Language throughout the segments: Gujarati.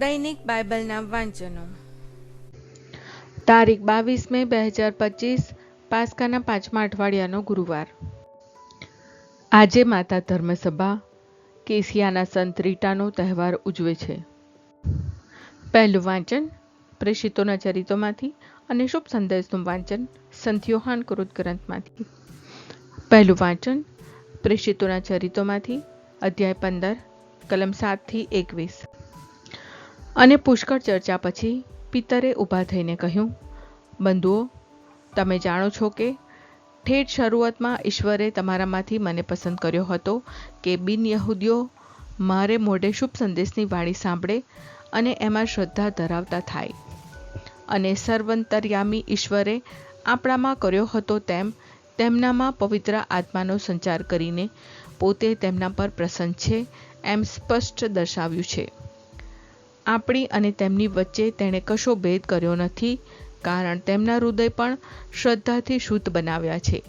દૈનિક બાઇબલના વાંચનો. તારીખ બાવીસ મે બે હજાર પચીસ, પાસ્કાના પાંચમા અઠવાડિયાનો ગુરુવાર. આજે માતા ધર્મસભા કેસિયાના સંત રીટાનો તહેવાર ઉજવે છે. પહેલું વાંચન પ્રેષિતોના ચરિત્રોમાંથી અને શુભ સંદેશનું વાંચન સંત યોહાન કૃત ગ્રંથમાંથી. પહેલું વાંચન પ્રેષિતોના ચરિત્રોમાંથી, અધ્યાય પંદર, કલમ સાતથી એકવીસ. અને પુષ્કળ ચર્ચા પછી પિતરે ઊભા થઈને કહ્યું, બંધુઓ, તમે જાણો છો કે ઠેઠ શરૂઆતમાં ઈશ્વરે તમારામાંથી મને પસંદ કર્યો હતો કે બિન યહૂદીઓ મારે મોઢે શુભ સંદેશની વાણી સાંભળે અને એમાં શ્રદ્ધા ધરાવતા થાય. અને સર્વંતર્યામી ઈશ્વરે આપણામાં કર્યો હતો તેમ તેમનામાં પવિત્ર આત્માનો સંચાર કરીને પોતે તેમના પર પ્રસન્ન છે એમ સ્પષ્ટ દર્શાવ્યું છે. આપણી અને તેમની વચ્ચે તેણે કશો ભેદ કર્યો નથી, કારણ તેમના હૃદય પણ શ્રદ્ધાથી શુદ્ધ બનાવ્યા છે.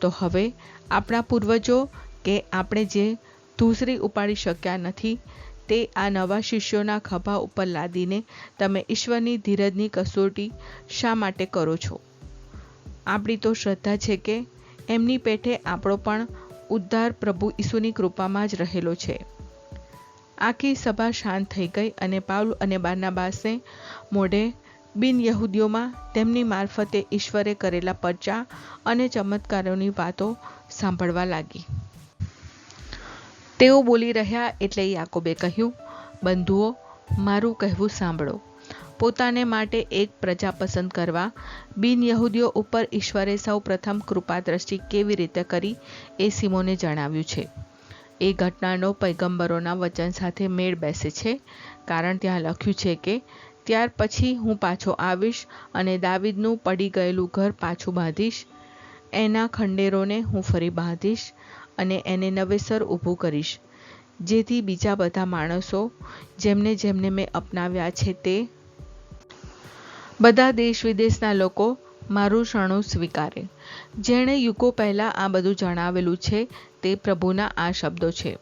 તો હવે આપણા પૂર્વજો કે આપણે જે ધૂસરી ઉપાડી શક્યા નથી, તે આ નવા શિષ્યોના ખભા ઉપર લાદીને તમે ઈશ્વરની ધીરજની કસોટી શા માટે કરો છો? આપણી તો શ્રદ્ધા છે કે એમની પેઠે આપણો પણ ઉદ્ધાર પ્રભુ ઈસુની કૃપામાં જ રહેલો છે. આખી સભા શાંત થઈ ગઈ અને પાઉલ અને બારનાબાસે મોઢે બિન યહૂદીઓમાં તેમની મારફતે ઈશ્વરે કરેલા પરચા અને ચમત્કારોની વાતો સાંભળવા લાગી. તેઓ બોલી રહ્યા એટલે યાકોબે કહ્યું, બંધુઓ, મારું કહેવું સાંભળો. પોતાને માટે એક પ્રજા પસંદ કરવા, બિન યહૂદીઓ ઉપર ઈશ્વરે સૌ પ્રથમ કૃપા દ્રષ્ટિ કેવી રીતે કરી એ સિમોને જણાવ્યું છે. એ ઘટનાનો પૈગંબરોના વચન સાથે મેળ બેસે છે. કારણ ત્યાં લખ્યું છે કે, ત્યાર પછી હું પાછો આવીશ અને દાવીદનું પડી ગયેલું ઘર પાછું બાંધીશ. એના ખંડેરોને હું ફરી બાંધીશ અને એને નવેસર ઊભું કરીશ. જેથી બીજા બધા માણસો જેમને જેમને મેં અપનાવ્યા છે તે બધા દેશ વિદેશના લોકો મારું શરણું સ્વીકારે. જેણે યુકો પહેલાં આ બધું જણાવેલું છે, તે પ્રભુના આ શબ્દો છે.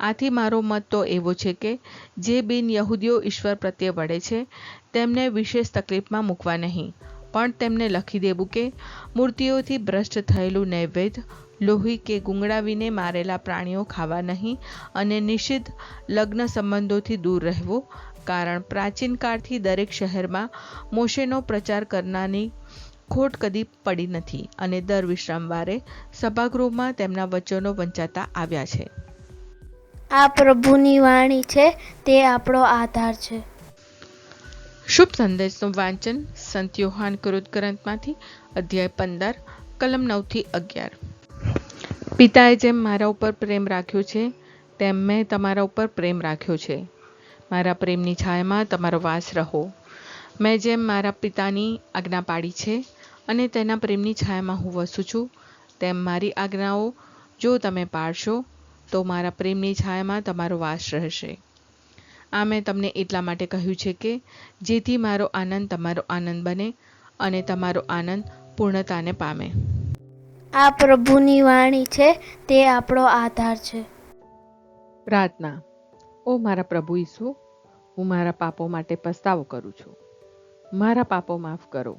આથી મારો મત તો એવો છે કે, જે બિન યહૂદીઓ ઈશ્વર પ્રત્યે વળે છે, તેમને વિશેષ તકલીફમાં મૂકવા નહીં. પણ તેમને લખી દેવું કે, મૂર્તિઓથી ભ્રષ્ટ થયેલું નૈવેદ્ય, લોહી કે ગુંગળાવીને મારેલા પ્રાણીઓ ખાવા નહીં અને નિષિદ્ધ લગ્ન સંબંધોથી દૂર રહેવું, કારણ પ્રાચીન કાળથી દરેક શહેરમાં મોશેનો પ્રચાર કરનારની ખોટ કદી પડી નથી અને દર વિશ્રામવારે સભાગૃહમાં તેમના વચનો વંચાતા આવ્યા છે. આ પ્રભુની વાણી છે તે આપણો આધાર છે. શુભ સંદેશનું વાંચન સંત યોહાન કૃત ગ્રંથમાંથી અધ્યાય પંદર કલમ નવથી અગિયાર. પિતાએ જેમ મારા ઉપર પ્રેમ રાખ્યો છે તેમ મેં તમારા ઉપર પ્રેમ રાખ્યો છે. મારા પ્રેમની છાયામાં તમારો વાસ રહો. મેં જેમ મારા પિતાની આજ્ઞા પાડી છે અને તેના પ્રેમની છાયામાં હું વસું છું. તેમ મારી આજ્ઞાઓ જો તમે પાળશો તો મારા પ્રેમની છાયામાં તમારો વાસ રહેશે. આ મેં તમને એટલા માટે કહ્યું છે કે જેથી મારો આનંદ તમારો આનંદ બને અને તમારો આનંદ પૂર્ણતાને પામે. આ પ્રભુની વાણી છે તે આપણો આધાર છે. પ્રાર્થના. ઓ મારા પ્રભુ ઈસુ હું મારા પાપો માટે પસ્તાવો કરું છું. મારા પાપો માફ કરો.